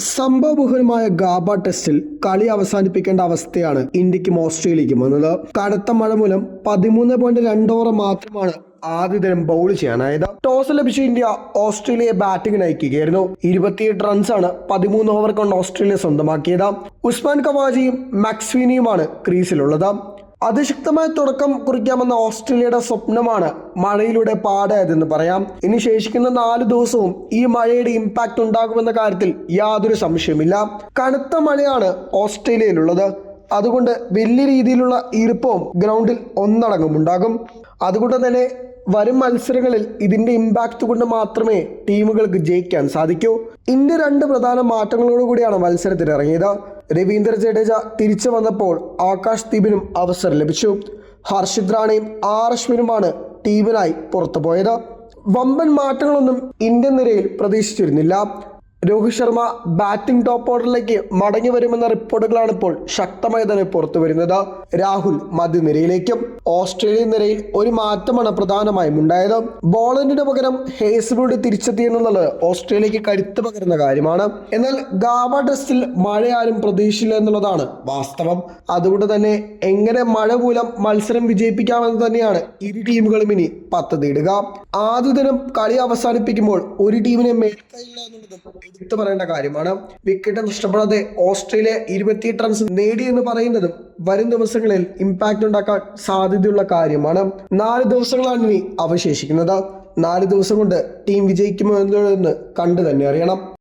സംഭവബഹുലമായ GABA ടെസ്റ്റിൽ കളി അവസാനിപ്പിക്കേണ്ട അവസ്ഥയാണ് ഇന്ത്യക്കും ഓസ്ട്രേലിയക്കും വന്നത്. കടുത്ത മഴ മൂലം പതിമൂന്ന് പോയിന്റ് രണ്ട് ഓവർ മാത്രമാണ് ആദ്യ ദിനം ബൗൾ ചെയ്യാൻ അതായത് ടോസ് ലഭിച്ച ഇന്ത്യ ഓസ്ട്രേലിയയെ ബാറ്റിംഗിന് അയക്കുകയായിരുന്നു ഇരുപത്തിയെട്ട് റൺസാണ് പതിമൂന്ന് ഓവർ കൊണ്ട് ഓസ്ട്രേലിയ സ്വന്തമാക്കിയത്. ഉസ്മാൻ കവാജിയും മാക്സ്വീനിയുമാണ് ക്രീസിലുള്ളത് അതിശക്തമായ തുടക്കം കുറിക്കാമെന്ന ഓസ്ട്രേലിയയുടെ സ്വപ്നമാണ് മഴയിലൂടെ പാടായതെന്ന് പറയാം. ഇനി ശേഷിക്കുന്ന നാല് ദിവസവും ഈ മഴയുടെ ഇമ്പാക്ട് ഉണ്ടാകുമെന്ന കാര്യത്തിൽ യാതൊരു സംശയമില്ല കനത്ത മഴയാണ് ഓസ്ട്രേലിയയിലുള്ളത്. അതുകൊണ്ട് വലിയ രീതിയിലുള്ള ഈർപ്പവും ഗ്രൗണ്ടിൽ ഒന്നടങ്കം ഉണ്ടാകും. അതുകൊണ്ട് തന്നെ വരും മത്സരങ്ങളിൽ ഇതിന്റെ ഇമ്പാക്ട് കൊണ്ട് മാത്രമേ ടീമുകൾക്ക് ജയിക്കാൻ സാധിക്കൂ. ഇന്ത്യ രണ്ട് പ്രധാന മാറ്റങ്ങളോടുകൂടിയാണ് മത്സരത്തിൽ ഇറങ്ങിയത്. രവീന്ദ്ര ജഡേജ തിരിച്ചു വന്നപ്പോൾ ആകാശ് ദീപിനും അവസരം ലഭിച്ചു. ഹർഷിത് റാണയും ആർ അശ്വിനുമാണ് ടീമിനായി പുറത്തുപോയത്. വമ്പൻ മാറ്റങ്ങളൊന്നും ഇന്ത്യൻ നിരയിൽ പ്രതീക്ഷിച്ചിരുന്നില്ല. രോഹിത് ശർമ്മ ബാറ്റിംഗ് ടോപ്പ് ഓർഡറിലേക്ക് മടങ്ങി വരുമെന്ന റിപ്പോർട്ടുകളാണ് ഇപ്പോൾ ശക്തമായി തന്നെ പുറത്തു വരുന്നത്. രാഹുൽ മധ്യനിരയിലേക്കും ഓസ്ട്രേലിയൻ നിരയിൽ ഒരു മാറ്റമാണ് പ്രധാനമായും ഉണ്ടായത്. ബോളണ്ടിന് പകരം ഹേസ്ബുഡ് തിരിച്ചെത്തിയെന്നുള്ളത് ഓസ്ട്രേലിയക്ക് കരുത്ത് പകരുന്ന കാര്യമാണ്. എന്നാൽ ഗാവ ടെസ്റ്റിൽ മഴ ആരും പ്രതീക്ഷിച്ചില്ല എന്നുള്ളതാണ് വാസ്തവം. അതുകൊണ്ട് തന്നെ എങ്ങനെ മഴ മൂലം മത്സരം വിജയിപ്പിക്കാമെന്ന് തന്നെയാണ് ഇരു ടീമുകളും ഇനി പദ്ധതിയിടുക ആദ്യ ദിനം കളി അവസാനിപ്പിക്കുമ്പോൾ ഒരു ടീമിനെ മേൽക്കയില്ല എന്നുള്ളതും എടുത്തു പറയേണ്ട കാര്യമാണ്. വിക്കറ്റ് നഷ്ടപ്പെടാതെ ഓസ്ട്രേലിയ ഇരുപത്തിയെട്ട് റൺസ് നേടി എന്ന് പറയുന്നതും വരും ദിവസങ്ങളിൽ ഇമ്പാക്റ്റ് ഉണ്ടാക്കാൻ സാധ്യതയുള്ള കാര്യമാണ്. നാല് ദിവസങ്ങളാണ് ഇനി അവശേഷിക്കുന്നത്. നാല് ദിവസം കൊണ്ട് ടീം വിജയിക്കുമോ എന്നതെന്ന് കണ്ടു തന്നെ അറിയണം.